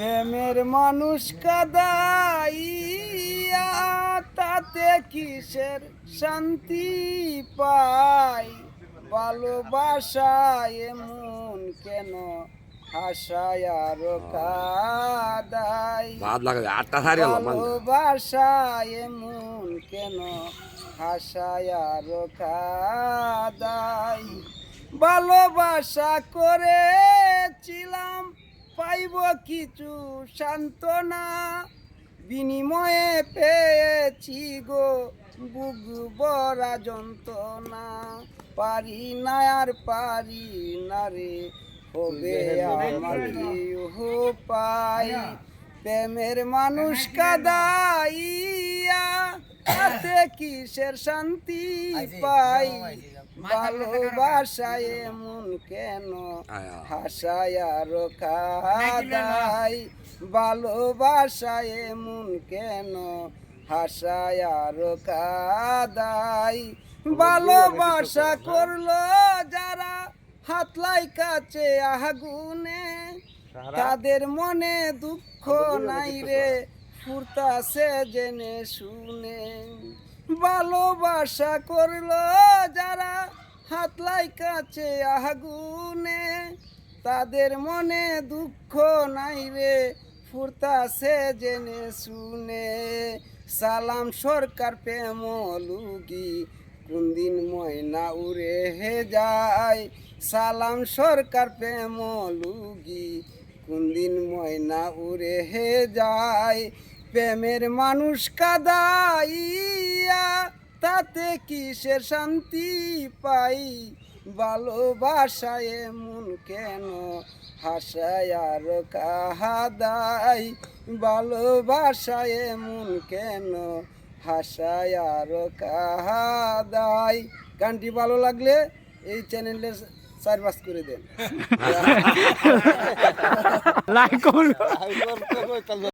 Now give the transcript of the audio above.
প্রেমের মানুষ কাদাইয়া তাতে কিসের শান্তি পাই? ভালোবাসায় এমন কেন হাসায় আর কাদাই মানে কেন হাসায় আর কাদাই ভালোবাসা করেছিলাম পাইব কিছু সান্ত্বনা। বিনিময়ে পেয়েছি গো বুক বরা যন্ত্রণা। পারি না আর পারি না রে হবে আমার কি পাই প্রেমের মানুষ কাদাইয়া তাতে কিসের শান্তি পাই? ভালোবাসায় এমন কেন। হাসায় আর কাদাই ভালোবাসায় এমন কেন? হাসায় আর কাদাই ভালোবাসা করল যারা হাতলাই কাছে আগুনে। তাদের মনে দুঃখ নাই রে। ফুরতাছে জেনে শুনে। ভালোবাসা করল যারা হাতলাই কাছে আগুনে। তাদের মনে দুঃখ নাই রে ফুরতাছে জেনে শুনে। সালাম সরকার প্রেম লুগি, কোন দিন ময়না উড়ে হে যায়। সালাম সরকার প্রেম লুগি, কোন দিন ময়না উড়ে হে যায়। প্রেমের মানুষ কাদাইয়া তাতে কিসের শান্তি পাই? ভালোবাসায় এমন কেন হাসায় আর কাহাদাই? ভালোবাসায় এমন কেন হাসায় আর কাহাদাই? গানটি ভালো লাগলে এই চ্যানেলে সার্ভাস করে দেন। লাইক করুন।